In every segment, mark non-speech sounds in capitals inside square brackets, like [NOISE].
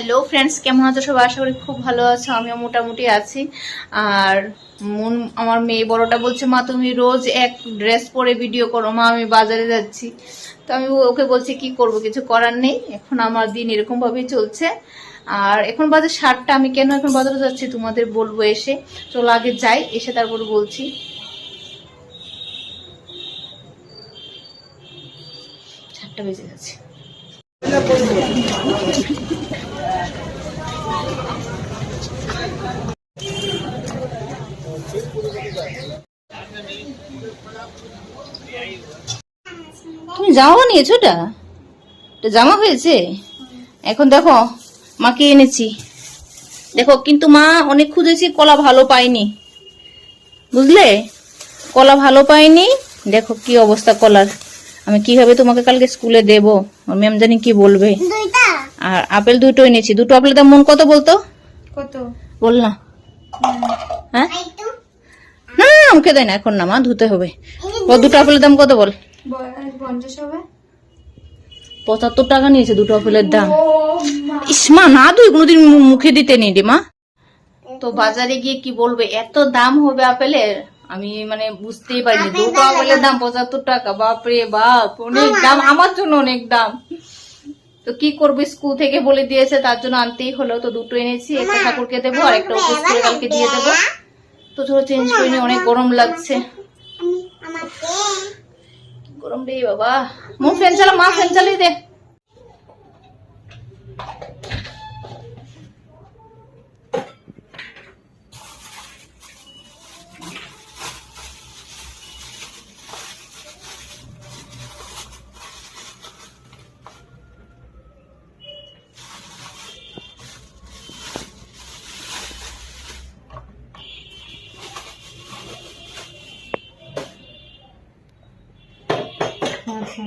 Hello friends কেমন আছো সবাই? আশা করি খুব ভালো আছো, আমিও মোটামুটি আছি। আর মন, আমার মেয়ে বড়টা বলছে, মা, তুমি রোজ এক ড্রেস পরে ভিডিও করো। মা, আমি বাজারে যাচ্ছি। তো আমি ওকে বলছি, কি করব? কিছু করার নেই। এখন আমার দিন এরকম ভাবেই চলছে। আর এখন বাজে সাতটা, আমি কেন এখন বাজারে যাচ্ছি তোমাদের বলব এসে। চলো আগে যাই, এসে তারপর বলছি। সাতটা বেজে গেছে। তুমি জামা নিয়েছো ওটা? এটা জামা হয়েছে? এখন দেখো মাকে এনেছি। দেখো কিন্তু মা অনেক খুঁজেছি কলা ভালো পাইনি বুঝলে? কলা ভালো পাইনি দেখো কি অবস্থা কলার। আমি কীভাবে তোমাকে কালকে স্কুলে দেব? ম্যাম জানি কি বলবে। আর আপেল দুটো এনেছি। দুটো আপেলের দাম মন কত বলতো? কত? বল না। হ্যাঁ? না মুখে দেয় না। এখন না মা ধুতে হবে। ও দুটো আপেলের দাম কত বল? পঞ্চাশ হবে পঁচাত্তর টাকা নিয়েছে দুটো আপেলের দাম। ইসমা না তুই কোনোদিন মু- মুখে দিতে নেই রে মা। তো বাজারে গিয়ে কি বলবে? এত দাম হবে আপেলের? আমি মানে বুঝতেই পারিনি। দুটো আপেলের দাম পঁচাত্তর টাকা। বাপরে বাপ অনেক দাম আমার জন্য অনেক দাম। তো কি করব? স্কুল থেকে বলে দিয়েছে তার জন্য আনতেই হলো। তো দুটো এনেছি একটা ঠাকুরকে দেবো আর একটা স্কুলে কালকে দিয়ে দেবো। তো চলো চেঞ্জ করে নি অনেক গরম লাগছে। আমি আমাকে গরম রে বাবা মুখ ফ্যান চালা দে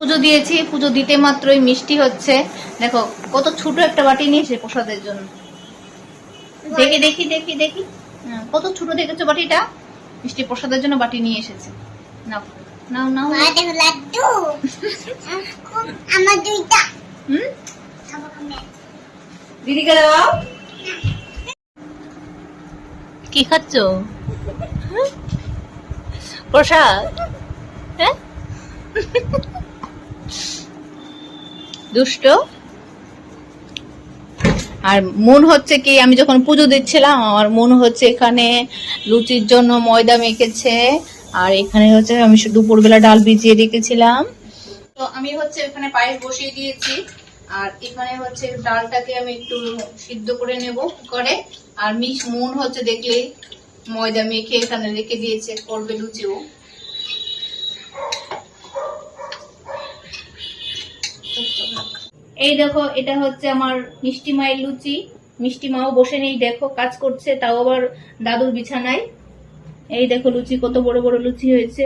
পুজো দিয়েছি পুজো দিতে মাত্রই মিষ্টি হচ্ছে। দেখো কত ছোট একটা বাটি নিয়েছে প্রসাদের জন্য। দেখি দেখি দেখি দেখি। হ্যাঁ, কত ছোট দেখেছ বাটিটা? মিষ্টি প্রসাদের জন্য বাটি নিয়ে এসেছে। নাও নাও নাও লাড্ডু। [LAUGHS] আমার দুইটা। হুম? দিদিকে দাও। কি খাচ্ছ? প্রসাদ? হ্যাঁ? দুষ্ট? আর মন হচ্ছে কি আমি যখন পুজো দিচ্ছিলাম আমার মন হচ্ছে এখানে লুচির জন্য ময়দা মেখেছে। আর এখানে হচ্ছে আমি শুধু দুপুরবেলা ডাল ভিজিয়ে রেখেছিলাম। তো আমি হচ্ছে এখানে পায়েস বসিয়ে দিয়েছি। আর এখানে হচ্ছে ডালটাকে আমি একটু সিদ্ধ করে নেব করে আর মিশ মন হচ্ছে দেখলেই ময়দা মেখে এখানে রেখে দিয়েছে করবে লুচিও। এই দেখো এটা হচ্ছে আমার মিষ্টি মায়ের লুচি। মিষ্টি মাও বসে নেই দেখো কাজ করছে তাও আবার দাদুর বিছানায়। এই দেখো লুচি কত বড় বড় লুচি হয়েছে।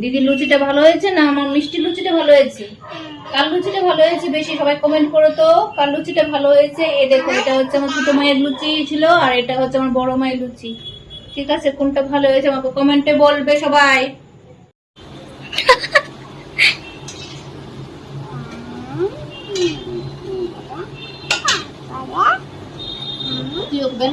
দিদির লুচিটা ভালো হয়েছে না আমার মিষ্টি লুচিটা ভালো হয়েছে? কাল লুচিটা ভালো হয়েছে বেশি সবাই কমেন্ট করো তো। কাল লুচিটা ভালো হয়েছে? এ দেখো এটা হচ্ছে আমার ছোট মায়ের লুচি ছিল আর এটা হচ্ছে আমার বড় মায়ের লুচি। ঠিক আছে কোনটা ভালো হয়েছে আমাকে কমেন্টে বলবে সবাই। [LAUGHS] কি হবে?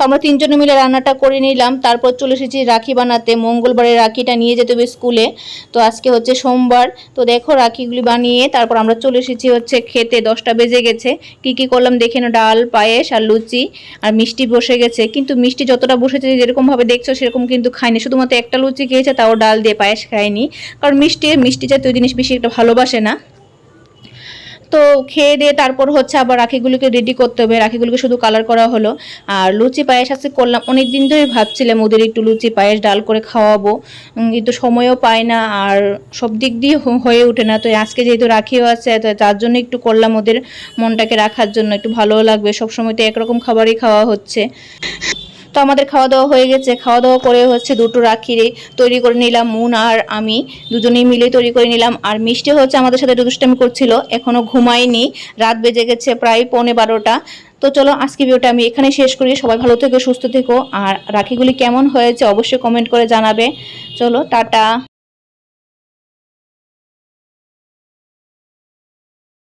তো আমরা তিনজনে মিলে রান্নাটা করে নিলাম। তারপর চলে এসেছি রাখি বানাতে। মঙ্গলবারে রাখিটা নিয়ে যেতে হবে স্কুলে। তো আজকে হচ্ছে সোমবার। তো দেখো রাখিগুলি বানিয়ে তারপর আমরা চলে এসেছি হচ্ছে খেতে। দশটা বেজে গেছে। কি কি করলাম দেখে না ডাল, পায়েস আর লুচি আর মিষ্টি বসে গেছে। কিন্তু মিষ্টি যতটা বসেছে যেরকমভাবে দেখছ সেরকম কিন্তু খায়নি। শুধুমাত্র একটা লুচি খেয়েছে, তাও ডাল দিয়ে পায়েস খায়নি। কারণ মিষ্টি মিষ্টি জাতীয় জিনিস বেশি একটা ভালোবাসে না। তো খেয়ে দিয়ে তারপর হচ্ছে আবার রাখিগুলোকে রেডি করতে হবে। রাখিগুলোকে শুধু কালার করা হলো। আর লুচি পায়েস আজকে করলাম। অনেক দিন ধরে ভাবছিলাম ওদের একটু লুচি পায়েস ডাল করে খাওয়াবো। কিন্তু সময়ও পায় না আর সব দিক দিয়ে হয়ে ওঠে না। তো আজকে যেহেতু রাখিও আছে, তো তার জন্য একটু করলাম ওদের মনটাকে রাখার জন্য। একটু ভালোও লাগবে। সব সময় তো একরকম খাবারই খাওয়া হচ্ছে। তো আমাদের খাওয়া দাওয়া হয়ে গেছে। খাওয়া দাওয়া করে হচ্ছে দুটো রাখিরে তৈরি করে নিলাম, মুন আর আমি। দুজনেই মিলে তৈরি করে নিলাম। আর মিষ্টি হচ্ছে আমাদের সাথে দুষ্টামি করছিল এখনও ঘুমায়নি। রাত বেজে গেছে প্রায় পৌনে বারোটা। তো চলো আজকে ভিডিওটা আমি এখানে শেষ করি। সবাই ভালো থেকো, সুস্থ থেকো। আর রাখিগুলি কেমন হয়েছে অবশ্যই কমেন্ট করে জানাবে। চলো, টাটা।